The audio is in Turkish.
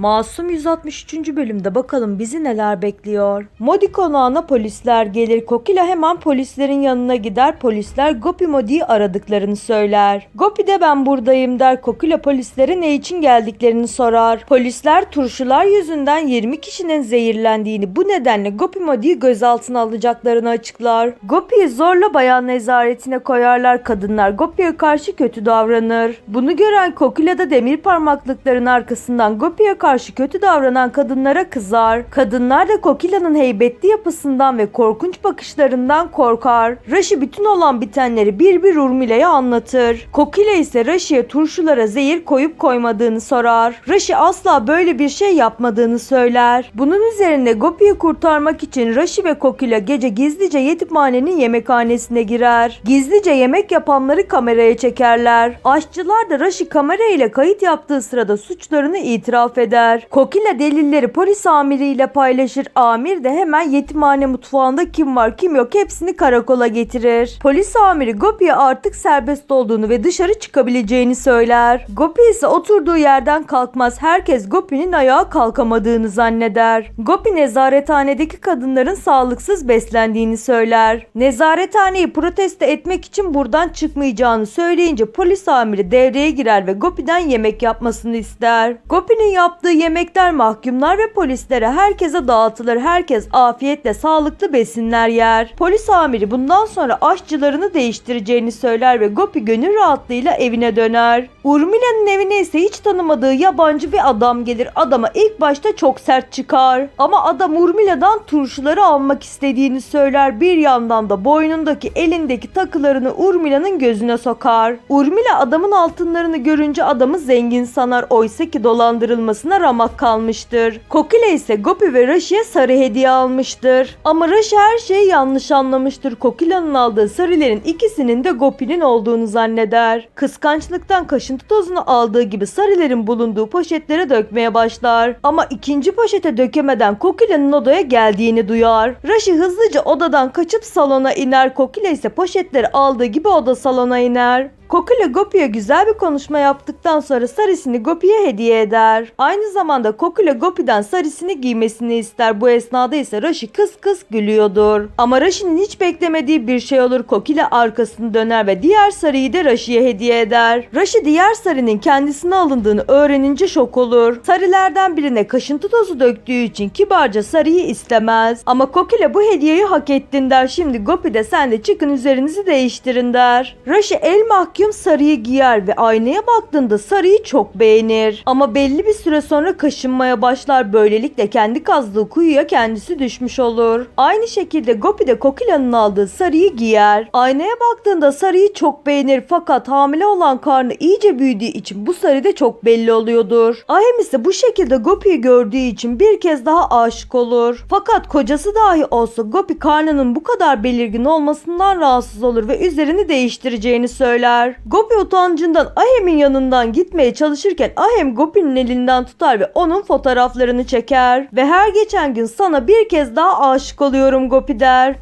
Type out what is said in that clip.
Masum 163. bölümde bakalım bizi neler bekliyor. Modi konağına polisler gelir. Kokila hemen polislerin yanına gider. Polisler Gopi Modi'yi aradıklarını söyler. Gopi de ben buradayım der. Kokila polislere ne için geldiklerini sorar. Polisler turşular yüzünden 20 kişinin zehirlendiğini bu nedenle Gopi Modi'yi gözaltına alacaklarını açıklar. Gopi'yi zorla bayan nezaretine koyarlar. Kadınlar Gopi'ye karşı kötü davranır. Bunu gören Kokila da demir parmaklıkların arkasından Gopi'ye karşı kötü davranan kadınlara kızar. Kadınlar da Kokila'nın heybetli yapısından ve korkunç bakışlarından korkar. Rashi bütün olan bitenleri bir bir Urmile'ye anlatır. Kokila ise Rashi'ye turşulara zehir koyup koymadığını sorar. Rashi asla böyle bir şey yapmadığını söyler. Bunun üzerine Gopi'yi kurtarmak için Rashi ve Kokila gece gizlice yetimhanenin yemekhanesine girer. Gizlice yemek yapanları kameraya çekerler. Aşçılar da Rashi kamera ile kayıt yaptığı sırada suçlarını itiraf eder. Kokila delilleri polis amiriyle paylaşır. Amir de hemen yetimhane mutfağında kim var kim yok hepsini karakola getirir. Polis amiri Gopi'ye artık serbest olduğunu ve dışarı çıkabileceğini söyler. Gopi ise oturduğu yerden kalkmaz. Herkes Gopi'nin ayağa kalkamadığını zanneder. Gopi nezarethanedeki kadınların sağlıksız beslendiğini söyler. Nezarethaneyi protesto etmek için buradan çıkmayacağını söyleyince polis amiri devreye girer ve Gopi'den yemek yapmasını ister. Gopi'nin yaptığı yemekler mahkumlar ve polislere herkese dağıtılır. Herkes afiyetle sağlıklı besinler yer. Polis amiri bundan sonra aşçılarını değiştireceğini söyler ve Gopi gönül rahatlığıyla evine döner. Urmila'nın evine ise hiç tanımadığı yabancı bir adam gelir. Adama ilk başta çok sert çıkar. Ama adam Urmila'dan turşuları almak istediğini söyler. Bir yandan da boynundaki elindeki takılarını Urmila'nın gözüne sokar. Urmila adamın altınlarını görünce adamı zengin sanar. Oysa ki dolandırılmasına ramak kalmıştır. Kokile ise Gopi ve Rashi'ye sarı hediye almıştır. Ama Rashi her şeyi yanlış anlamıştır. Kokila'nın aldığı sarıların ikisinin de Gopi'nin olduğunu zanneder. Kıskançlıktan kaşıntı tozunu aldığı gibi sarıların bulunduğu poşetlere dökmeye başlar. Ama ikinci poşete dökemeden Kokila'nın odaya geldiğini duyar. Rashi hızlıca odadan kaçıp salona iner. Kokila ise poşetleri aldığı gibi o da salona iner. Kokila Gopi'ye güzel bir konuşma yaptıktan sonra sarisini Gopi'ye hediye eder. Aynı zamanda Kokila Gopi'den sarisini giymesini ister. Bu esnada ise Rashi kıs kıs gülüyordur. Ama Rashi'nin hiç beklemediği bir şey olur. Kokila arkasını döner ve diğer sarıyı da Rashi'ye hediye eder. Rashi diğer sarının kendisine alındığını öğrenince şok olur. Sarılardan birine kaşıntı tozu döktüğü için kibarca sarıyı istemez. Ama Kokila bu hediyeyi hak ettin der. Şimdi Gopi de sen de çıkın üzerinizi değiştirin der. Rashi el mahkum sarıyı giyer ve aynaya baktığında sarıyı çok beğenir. Ama belli bir süre sonra kaşınmaya başlar. Böylelikle kendi kazdığı kuyuya kendisi düşmüş olur. Aynı şekilde Gopi de Kokila'nın aldığı sarıyı giyer. Aynaya baktığında sarıyı çok beğenir fakat hamile olan karnı iyice büyüdüğü için bu sarı da çok belli oluyordur. Ahem ise bu şekilde Gopi'yi gördüğü için bir kez daha aşık olur. Fakat kocası dahi olsa Gopi karnının bu kadar belirgin olmasından rahatsız olur ve üzerini değiştireceğini söyler. Gopi utancından Ahem'in yanından gitmeye çalışırken Ahem Gopi'nin elinden tutar ve onun fotoğraflarını çeker. Ve her geçen gün sana bir kez daha aşık oluyorum Gopi der.